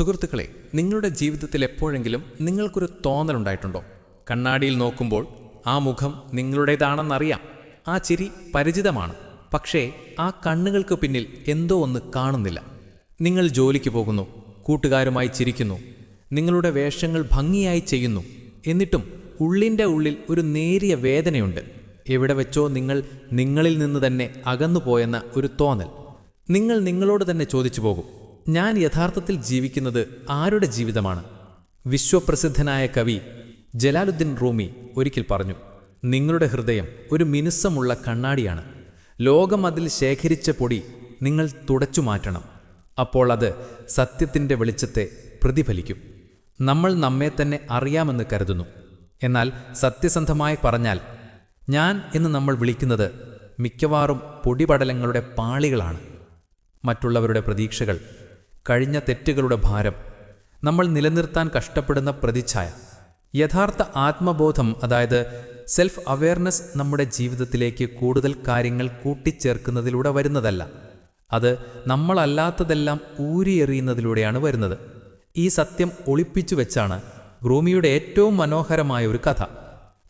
സുഹൃത്തുക്കളെ നിങ്ങളുടെ ജീവിതത്തിൽ എപ്പോഴെങ്കിലും നിങ്ങൾക്കൊരു തോന്നലുണ്ടായിട്ടുണ്ടോ? കണ്ണാടിയിൽ നോക്കുമ്പോൾ ആ മുഖം നിങ്ങളുടേതാണെന്നറിയാം. ആ ചിരി പരിചിതമാണ്. പക്ഷേ ആ കണ്ണുകൾക്ക് പിന്നിൽ എന്തോ ഒന്ന് കാണുന്നില്ല. നിങ്ങൾ ജോലിക്ക് പോകുന്നു കൂട്ടുകാരുമായി ചിരിക്കുന്നു നിങ്ങളുടെ വേഷങ്ങൾ ഭംഗിയായി ചെയ്യുന്നു. എന്നിട്ടും ഉള്ളിന്റെ ഉള്ളിൽ ഒരു നേരിയ വേദനയുണ്ട്. എവിടെ വെച്ചോ നിങ്ങൾ നിങ്ങളിൽ നിന്ന് തന്നെ അകന്നുപോയെന്ന ഒരു തോന്നൽ. നിങ്ങൾ നിങ്ങളോട് തന്നെ ചോദിച്ചു പോകും. ഞാൻ യഥാർത്ഥത്തിൽ ജീവിക്കുന്നത് ആരുടെ ജീവിതമാണ്? വിശ്വപ്രസിദ്ധനായ കവി ജലാലുദ്ദീൻ റൂമി ഒരിക്കൽ പറഞ്ഞു നിങ്ങളുടെ ഹൃദയം ഒരു മിനുസമുള്ള കണ്ണാടിയാണ്. ലോകം അതിൽ ശേഖരിച്ച പൊടി നിങ്ങൾ തുടച്ചു മാറ്റണം. അപ്പോൾ അത് സത്യത്തിന്റെ വെളിച്ചത്തെ പ്രതിഫലിക്കും. നമ്മൾ നമ്മെ തന്നെ അറിയാമെന്ന് കരുതുന്നു. എന്നാൽ സത്യസന്ധമായി പറഞ്ഞാൽ ഞാൻ എന്ന് നമ്മൾ വിളിക്കുന്നത് മിക്കവാറും പൊടിപടലങ്ങളുടെ പാളികളാണ്. മറ്റുള്ളവരുടെ പ്രതീക്ഷകൾ കഴിഞ്ഞ തെറ്റുകളുടെ ഭാരം നമ്മൾ നിലനിർത്താൻ കഷ്ടപ്പെടുന്ന പ്രതിച്ഛായ യഥാർത്ഥ ആത്മബോധം അതായത് സെൽഫ് അവെയർനെസ് നമ്മുടെ ജീവിതത്തിലേക്ക് കൂടുതൽ കാര്യങ്ങൾ കൂട്ടിച്ചേർക്കുന്നതിലൂടെ വരുന്നതല്ല. അത് നമ്മളല്ലാത്തതെല്ലാം ഊരിയെറിയുന്നതിലൂടെയാണ് വരുന്നത്. ഈ സത്യം ഒളിപ്പിച്ചു വെച്ചാണ് ഗ്രൂമിയുടെ ഏറ്റവും മനോഹരമായ ഒരു കഥ.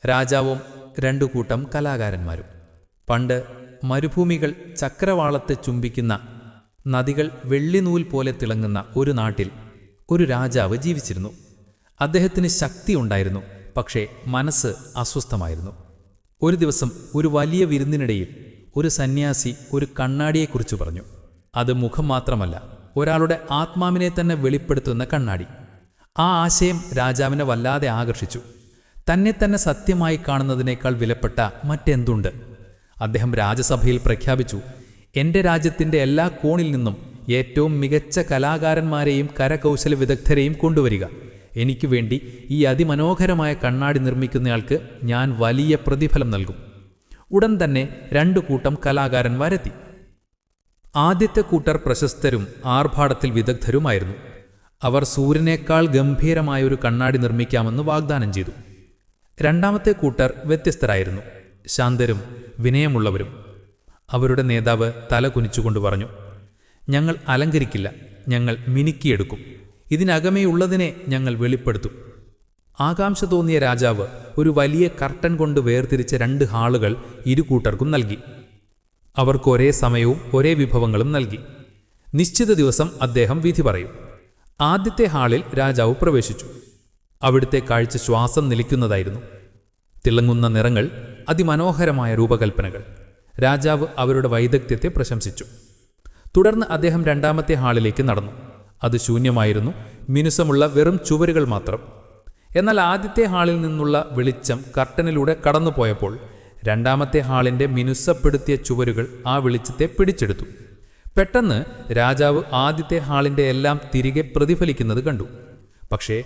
രാജാവും രണ്ടു കൂട്ടം കലാകാരന്മാരും. പണ്ട് മരുഭൂമികൾ ചക്രവാളത്തെ ചുംബിക്കുന്ന നദികൾ വെള്ളിനൂൽ പോലെ തിളങ്ങുന്ന ഒരു നാട്ടിൽ ഒരു രാജാവ് ജീവിച്ചിരുന്നു. അദ്ദേഹത്തിന് ശക്തി ഉണ്ടായിരുന്നു പക്ഷേ മനസ്സ് അസ്വസ്ഥമായിരുന്നു. ഒരു ദിവസം ഒരു വലിയ വിരുന്നിനിടയിൽ ഒരു സന്യാസി ഒരു കണ്ണാടിയെക്കുറിച്ച് പറഞ്ഞു. അത് മുഖം മാത്രമല്ല ഒരാളുടെ ആത്മാവിനെ തന്നെ വെളിപ്പെടുത്തുന്ന കണ്ണാടി. ആ ആശയം രാജാവിനെ വല്ലാതെ ആകർഷിച്ചു. തന്നെ തന്നെ സത്യമായി കാണുന്നതിനേക്കാൾ വിലപ്പെട്ട മറ്റെന്തുണ്ട്? അദ്ദേഹം രാജസഭയിൽ പ്രഖ്യാപിച്ചു എന്റെ രാജ്യത്തിന്റെ എല്ലാ കോണിൽ നിന്നും ഏറ്റവും മികച്ച കലാകാരന്മാരെയും കരകൗശല വിദഗ്ധരെയും കൊണ്ടുവരിക. എനിക്ക് വേണ്ടി ഈ അതിമനോഹരമായ കണ്ണാടി നിർമ്മിക്കുന്നയാൾക്ക് ഞാൻ വലിയ പ്രതിഫലം നൽകും. ഉടൻ തന്നെ രണ്ടു കൂട്ടം കലാകാരന്മാരെത്തി. ആദ്യത്തെ കൂട്ടർ പ്രശസ്തരും ആർഭാടത്തിൽ വിദഗ്ധരുമായിരുന്നു. അവർ സൂര്യനേക്കാൾ ഗംഭീരമായ ഒരു കണ്ണാടി നിർമ്മിക്കാമെന്ന് വാഗ്ദാനം ചെയ്തു. രണ്ടാമത്തെ കൂട്ടർ വ്യത്യസ്തരായിരുന്നു. ശാന്തരും വിനയമുള്ളവരും. അവരുടെ നേതാവ് തല കുനിച്ചുകൊണ്ട് പറഞ്ഞു ഞങ്ങൾ അലങ്കരിക്കില്ല ഞങ്ങൾ മിനുക്കിയെടുക്കും. ഇതിനകമേയുള്ളതിനെ ഞങ്ങൾ വെളിപ്പെടുത്തും. ആകാംക്ഷ തോന്നിയ രാജാവ് ഒരു വലിയ കർട്ടൻ കൊണ്ട് വേർതിരിച്ച രണ്ട് ഹാളുകൾ ഇരു കൂട്ടർക്കും നൽകി. അവർക്ക് ഒരേ സമയവും ഒരേ വിഭവങ്ങളും നൽകി. നിശ്ചിത ദിവസം അദ്ദേഹം വിധി പറയും. ആദ്യത്തെ ഹാളിൽ രാജാവ് പ്രവേശിച്ചു. അവിടുത്തെ കാഴ്ച ശ്വാസം നിലയ്ക്കുന്നതായിരുന്നു. തിളങ്ങുന്ന നിറങ്ങൾ അതിമനോഹരമായ രൂപകൽപ്പനകൾ. രാജാവ് അവരുടെ വൈദഗ്ധ്യത്തെ പ്രശംസിച്ചു. തുടർന്ന് അദ്ദേഹം രണ്ടാമത്തെ ഹാളിലേക്ക് നടന്നു. അത് ശൂന്യമായിരുന്നു മിനുസമുള്ള വെറും ചുവരുകൾ മാത്രം. എന്നാൽ ആദ്യത്തെ ഹാളിൽ നിന്നുള്ള വെളിച്ചം കർട്ടനിലൂടെ കടന്നുപോയപ്പോൾ രണ്ടാമത്തെ ഹാളിന്റെ മിനുസപ്പെടുത്തിയ ചുവരുകൾ ആ വെളിച്ചത്തെ പിടിച്ചെടുത്തു. പെട്ടെന്ന് രാജാവ് ആദ്യത്തെ ഹാളിന്റെ എല്ലാം തിരികെ പ്രതിഫലിക്കുന്നത് കണ്ടു. പക്ഷേ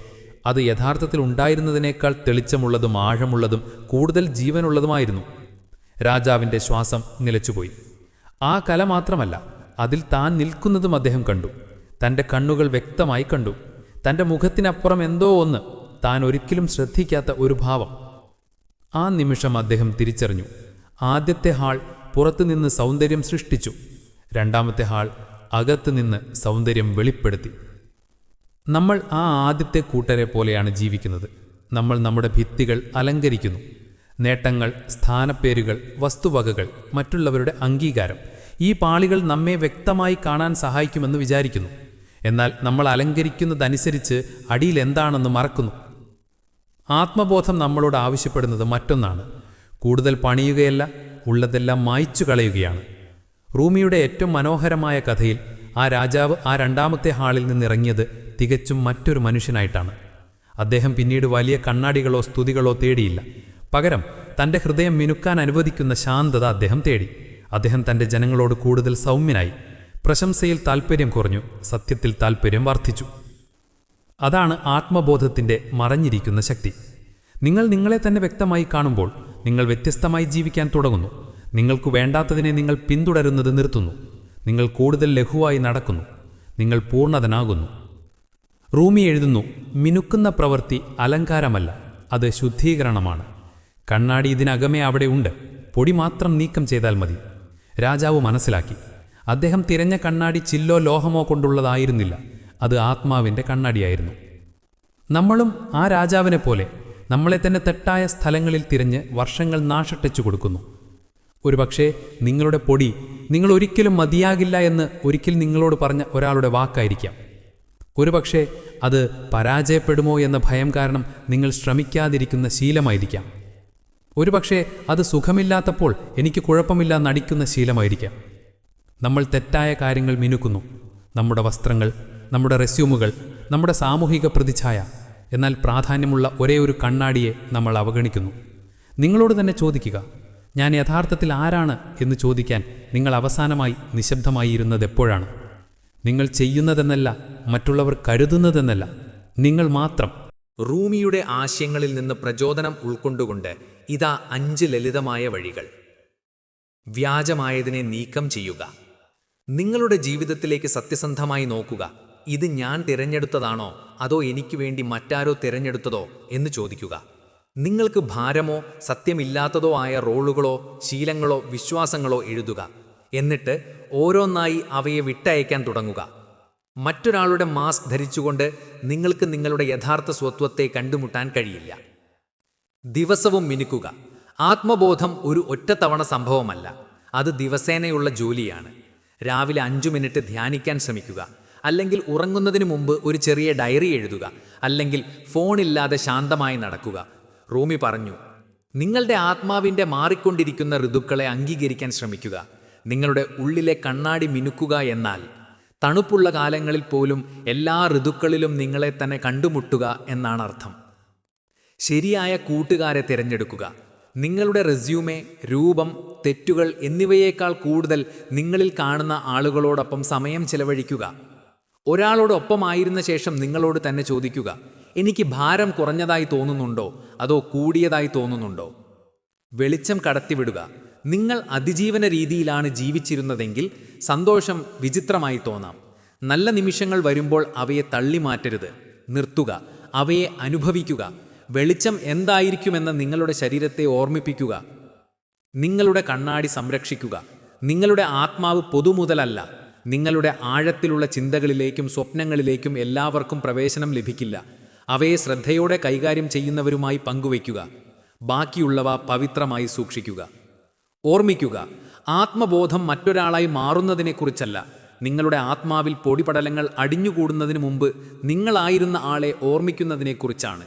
അത് യഥാർത്ഥത്തിൽ ഉണ്ടായിരുന്നതിനേക്കാൾ തെളിച്ചമുള്ളതും ആഴമുള്ളതും കൂടുതൽ ജീവനുള്ളതുമായിരുന്നു. രാജാവിന്റെ ശ്വാസം നിലച്ചുപോയി. ആ കല മാത്രമല്ല അതിൽ താൻ നിൽക്കുന്നതും അദ്ദേഹം കണ്ടു. തന്റെ കണ്ണുകൾ വ്യക്തമായി കണ്ടു. തന്റെ മുഖത്തിനപ്പുറം എന്തോ ഒന്ന് താൻ ഒരിക്കലും ശ്രദ്ധിക്കാത്ത ഒരു ഭാവം. ആ നിമിഷം അദ്ദേഹം തിരിച്ചറിഞ്ഞു. ആദ്യത്തെ ഹാൾ പുറത്തുനിന്ന് സൗന്ദര്യം സൃഷ്ടിച്ചു. രണ്ടാമത്തെ ഹാൾ അകത്തുനിന്ന് സൗന്ദര്യം വെളിപ്പെടുത്തി. നമ്മൾ ആ ആദ്യത്തെ കൂട്ടരെ പോലെയാണ് ജീവിക്കുന്നത്. നമ്മൾ നമ്മുടെ ഭിത്തികൾ അലങ്കരിക്കുന്നു. നേട്ടങ്ങൾ സ്ഥാനപ്പേരുകൾ വസ്തുവകകൾ മറ്റുള്ളവരുടെ അംഗീകാരം. ഈ പാളികൾ നമ്മെ വ്യക്തമായി കാണാൻ സഹായിക്കുമെന്ന് വിചാരിക്കുന്നു. എന്നാൽ നമ്മൾ അലങ്കരിക്കുന്നതനുസരിച്ച് അടിയിൽ എന്താണെന്ന് മറക്കുന്നു. ആത്മബോധം നമ്മളോട് ആവശ്യപ്പെടുന്നത് മറ്റൊന്നാണ്. കൂടുതൽ പണിയുകയല്ല ഉള്ളതെല്ലാം മായ്ച്ചു കളയുകയാണ്. റൂമിയുടെ ഏറ്റവും മനോഹരമായ കഥയിൽ ആ രാജാവ് ആ രണ്ടാമത്തെ ഹാളിൽ നിന്നിറങ്ങിയത് തികച്ചും മറ്റൊരു മനുഷ്യനായിട്ടാണ്. അദ്ദേഹം പിന്നീട് വലിയ കണ്ണാടികളോ സ്തുതികളോ തേടിയില്ല. പകരം തന്റെ ഹൃദയം മിനുക്കാൻ അനുവദിക്കുന്ന ശാന്തത അദ്ദേഹം തേടി. അദ്ദേഹം തന്റെ ജനങ്ങളോട് കൂടുതൽ സൗമ്യനായി. പ്രശംസയിൽ താൽപ്പര്യം കുറഞ്ഞു. സത്യത്തിൽ താൽപ്പര്യം വർദ്ധിച്ചു. അതാണ് ആത്മബോധത്തിന്റെ മറഞ്ഞിരിക്കുന്ന ശക്തി. നിങ്ങൾ നിങ്ങളെ തന്നെ വ്യക്തമായി കാണുമ്പോൾ നിങ്ങൾ വ്യത്യസ്തമായി ജീവിക്കാൻ തുടങ്ങുന്നു. നിങ്ങൾക്ക് വേണ്ടാത്തതിനെ നിങ്ങൾ പിന്തുടരുന്നത് നിർത്തുന്നു. നിങ്ങൾ കൂടുതൽ ലഘുവായി നടക്കുന്നു. നിങ്ങൾ പൂർണതനാകുന്നു. റൂമി എഴുതുന്നു മിനുക്കുന്ന പ്രവൃത്തി അലങ്കാരമല്ല അത് ശുദ്ധീകരണമാണ്. കണ്ണാടി ഇതിനകമേ അവിടെ ഉണ്ട്. പൊടി മാത്രം നീക്കം ചെയ്താൽ മതി. രാജാവ് മനസ്സിലാക്കി. അദ്ദേഹം തിരഞ്ഞ കണ്ണാടി ചില്ലോ ലോഹമോ കൊണ്ടുള്ളതായിരുന്നില്ല. അത് ആത്മാവിന്റെ കണ്ണാടിയായിരുന്നു. നമ്മളും ആ രാജാവിനെ പോലെ നമ്മളെ തന്നെ തെട്ടായ സ്ഥലങ്ങളിൽ തിരഞ്ഞ് വർഷങ്ങൾ നാശിട്ടച്ചു കൊടുക്കുന്നു. ഒരുപക്ഷേ നിങ്ങളുടെ പൊടി നിങ്ങൾ ഒരിക്കലും മതിയാകില്ല എന്ന് ഒരിക്കൽ നിങ്ങളോട് പറഞ്ഞ ഒരാളുടെ വാക്കായിരിക്കാം. ഒരുപക്ഷേ അത് പരാജയപ്പെടുമോ എന്ന ഭയം കാരണം നിങ്ങൾ ശ്രമിക്കാതിരിക്കുന്ന ശീലമായിരിക്കാം. ഒരുപക്ഷേ അത് സുഖമില്ലാത്തപ്പോൾ എനിക്ക് കുഴപ്പമില്ല നടിക്കുന്ന ശീലമായിരിക്കാം. നമ്മൾ തെറ്റായ കാര്യങ്ങൾ മിനുക്കുന്നു. നമ്മുടെ വസ്ത്രങ്ങൾ നമ്മുടെ റെസ്യൂമുകൾ നമ്മുടെ സാമൂഹിക പ്രതിച്ഛായ എന്നാൽ പ്രാധാന്യമുള്ള ഒരേ ഒരു കണ്ണാടിയെ നമ്മൾ അവഗണിക്കുന്നു. നിങ്ങളോട് തന്നെ ചോദിക്കുക ഞാൻ യഥാർത്ഥത്തിൽ ആരാണ് എന്ന് ചോദിക്കാൻ നിങ്ങൾ അവസാനമായി നിശബ്ദമായി ഇരുന്നത് എപ്പോഴാണ് നിങ്ങൾ ചെയ്യുന്നതെന്നല്ല മറ്റുള്ളവർ കരുതുന്നതെന്നല്ല നിങ്ങൾ മാത്രം റൂമിയുടെ ആശയങ്ങളിൽ നിന്ന് പ്രചോദനം ഉൾക്കൊണ്ടുകൊണ്ട് ഇതാ അഞ്ച് ലളിതമായ വഴികൾ. വ്യാജമായതിനെ നീക്കം ചെയ്യുക. നിങ്ങളുടെ ജീവിതത്തിലേക്ക് സത്യസന്ധമായി നോക്കുക. ഇത് ഞാൻ തിരഞ്ഞെടുത്തതാണോ? അതോ എനിക്ക് വേണ്ടി മറ്റാരോ തിരഞ്ഞെടുത്തതോ? എന്ന് ചോദിക്കുക. നിങ്ങൾക്ക് ഭാരമോ സത്യമില്ലാത്തതോ ആയ റോളുകളോ ശീലങ്ങളോ വിശ്വാസങ്ങളോ എഴുതുക. എന്നിട്ട് ഓരോന്നായി അവയെ വിട്ടയക്കാൻ തുടങ്ങുക. മറ്റൊരാളുടെ മാസ്ക് ധരിച്ചുകൊണ്ട് നിങ്ങൾക്ക് നിങ്ങളുടെ യഥാർത്ഥ സ്വത്വത്തെ കണ്ടുമുട്ടാൻ കഴിയില്ല. ദിവസവും മിനുക്കുക. ആത്മബോധം ഒരു ഒറ്റത്തവണ സംഭവമല്ല. അത് ദിവസേനയുള്ള ജോലിയാണ്. രാവിലെ അഞ്ചു മിനിറ്റ് ധ്യാനിക്കാൻ ശ്രമിക്കുക. അല്ലെങ്കിൽ ഉറങ്ങുന്നതിന് മുമ്പ് ഒരു ചെറിയ ഡയറി എഴുതുക. അല്ലെങ്കിൽ ഫോണില്ലാതെ ശാന്തമായി നടക്കുക. റൂമി പറഞ്ഞു നിങ്ങളുടെ ആത്മാവിന്റെ മാറിക്കൊണ്ടിരിക്കുന്ന ഋതുക്കളെ അംഗീകരിക്കാൻ ശ്രമിക്കുക. നിങ്ങളുടെ ഉള്ളിലെ കണ്ണാടി മിനുക്കുക എന്നാൽ തണുപ്പുള്ള കാലങ്ങളിൽ പോലും എല്ലാ ഋതുക്കളിലും നിങ്ങളെ തന്നെ കണ്ടുമുട്ടുക എന്നാണ് അർത്ഥം. ശരിയായ കൂട്ടുകാരെ തിരഞ്ഞെടുക്കുക. നിങ്ങളുടെ റെസ്യൂമെ രൂപം തെറ്റുകൾ എന്നിവയേക്കാൾ കൂടുതൽ നിങ്ങളിൽ കാണുന്ന ആളുകളോടൊപ്പം സമയം ചെലവഴിക്കുക. ഒരാളോടൊപ്പമായിരുന്ന ശേഷം നിങ്ങളോട് തന്നെ ചോദിക്കുക എനിക്ക് ഭാരം കുറഞ്ഞതായി തോന്നുന്നുണ്ടോ? അതോ കൂടിയതായി തോന്നുന്നുണ്ടോ? വെളിച്ചം കടത്തിവിടുക. നിങ്ങൾ അതിജീവന രീതിയിലാണ് ജീവിച്ചിരുന്നതെങ്കിൽ സന്തോഷം വിചിത്രമായി തോന്നാം. നല്ല നിമിഷങ്ങൾ വരുമ്പോൾ അവയെ തള്ളിമാറ്റരുത്. നിർത്തുക. അവയെ അനുഭവിക്കുക. വെളിച്ചം എന്തായിരിക്കുമെന്ന് നിങ്ങളുടെ ശരീരത്തെ ഓർമ്മിപ്പിക്കുക. നിങ്ങളുടെ കണ്ണാടി സംരക്ഷിക്കുക. നിങ്ങളുടെ ആത്മാവ് പൊതുമുതലല്ല. നിങ്ങളുടെ ആഴത്തിലുള്ള ചിന്തകളിലേക്കും സ്വപ്നങ്ങളിലേക്കും എല്ലാവർക്കും പ്രവേശനം ലഭിക്കില്ല. അവയെ ശ്രദ്ധയോടെ കൈകാര്യം ചെയ്യുന്നവരുമായി പങ്കുവയ്ക്കുക. ബാക്കിയുള്ളവ പവിത്രമായി സൂക്ഷിക്കുക. ഓർമ്മിക്കുക ആത്മബോധം മറ്റൊരാളായി മാറുന്നതിനെക്കുറിച്ചല്ല. നിങ്ങളുടെ ആത്മാവിൽ പൊടിപടലങ്ങൾ അടിഞ്ഞുകൂടുന്നതിന് മുമ്പ് നിങ്ങളായിരുന്ന ആളെ ഓർമ്മിക്കുന്നതിനെക്കുറിച്ചാണ്.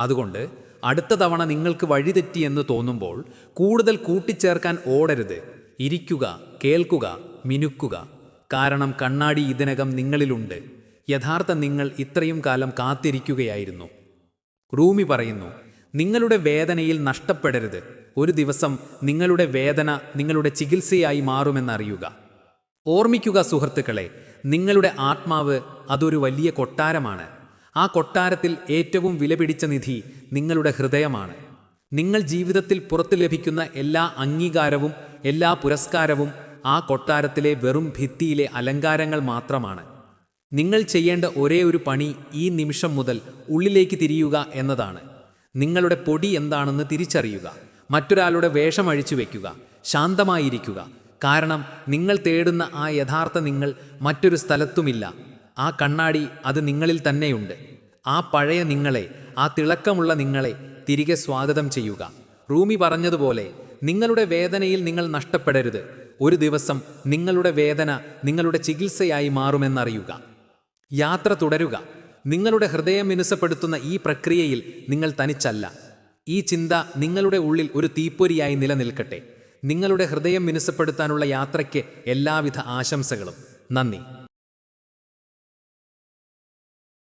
അതുകൊണ്ട് അടുത്ത തവണ നിങ്ങൾക്ക് വഴിതെറ്റി എന്ന് തോന്നുമ്പോൾ കൂടുതൽ കൂട്ടിച്ചേർക്കാൻ ഓടരുത്. ഇരിക്കുക കേൾക്കുക മിനുക്കുക. കാരണം കണ്ണാടി ഇതിനകം നിങ്ങളിലുണ്ട്. യഥാർത്ഥ നിങ്ങൾ ഇത്രയും കാലം കാത്തിരിക്കുകയായിരുന്നു. റൂമി പറയുന്നു നിങ്ങളുടെ വേദനയിൽ നഷ്ടപ്പെടരുത്. ഒരു ദിവസം നിങ്ങളുടെ വേദന നിങ്ങളുടെ ചികിത്സയായി മാറുമെന്നറിയുക. ഓർമ്മിക്കുക സുഹൃത്തുക്കളെ നിങ്ങളുടെ ആത്മാവ് അതൊരു വലിയ കൊട്ടാരമാണ്. ആ കൊട്ടാരത്തിൽ ഏറ്റവും വിലപിടിച്ച നിധി നിങ്ങളുടെ ഹൃദയമാണ്. നിങ്ങൾ ജീവിതത്തിൽ പുറത്ത് ലഭിക്കുന്ന എല്ലാ അംഗീകാരവും എല്ലാ പുരസ്കാരവും ആ കൊട്ടാരത്തിലെ വെറും ഭിത്തിയിലെ അലങ്കാരങ്ങൾ മാത്രമാണ്. നിങ്ങൾ ചെയ്യേണ്ട ഒരേ ഒരു പണി ഈ നിമിഷം മുതൽ ഉള്ളിലേക്ക് തിരിയുക എന്നതാണ്. നിങ്ങളുടെ പൊടി എന്താണെന്ന് തിരിച്ചറിയുക. മറ്റൊരാളുടെ വേഷം അഴിച്ചു വയ്ക്കുക ശാന്തമായിരിക്കുക. കാരണം നിങ്ങൾ തേടുന്ന ആ യഥാർത്ഥ നിങ്ങൾ മറ്റൊരു സ്ഥലത്തുമില്ല. ആ കണ്ണാടി അത് നിങ്ങളിൽ തന്നെയുണ്ട്. ആ പഴയ നിങ്ങളെ ആ തിളക്കമുള്ള നിങ്ങളെ തിരികെ സ്വാഗതം ചെയ്യുക. റൂമി പറഞ്ഞതുപോലെ നിങ്ങളുടെ വേദനയിൽ നിങ്ങൾ നഷ്ടപ്പെടരുത്. ഒരു ദിവസം നിങ്ങളുടെ വേദന നിങ്ങളുടെ ചികിത്സയായി മാറുമെന്നറിയുക. യാത്ര തുടരുക. നിങ്ങളുടെ ഹൃദയം മിനുസപ്പെടുത്തുന്ന ഈ പ്രക്രിയയിൽ നിങ്ങൾ തനിച്ചല്ല. ഈ ചിന്ത നിങ്ങളുടെ ഉള്ളിൽ ഒരു തീപ്പൊരിയായി നിലനിൽക്കട്ടെ. നിങ്ങളുടെ ഹൃദയം മിനുസപ്പെടുത്താനുള്ള യാത്രയ്ക്ക് എല്ലാവിധ ആശംസകളും. നന്ദി.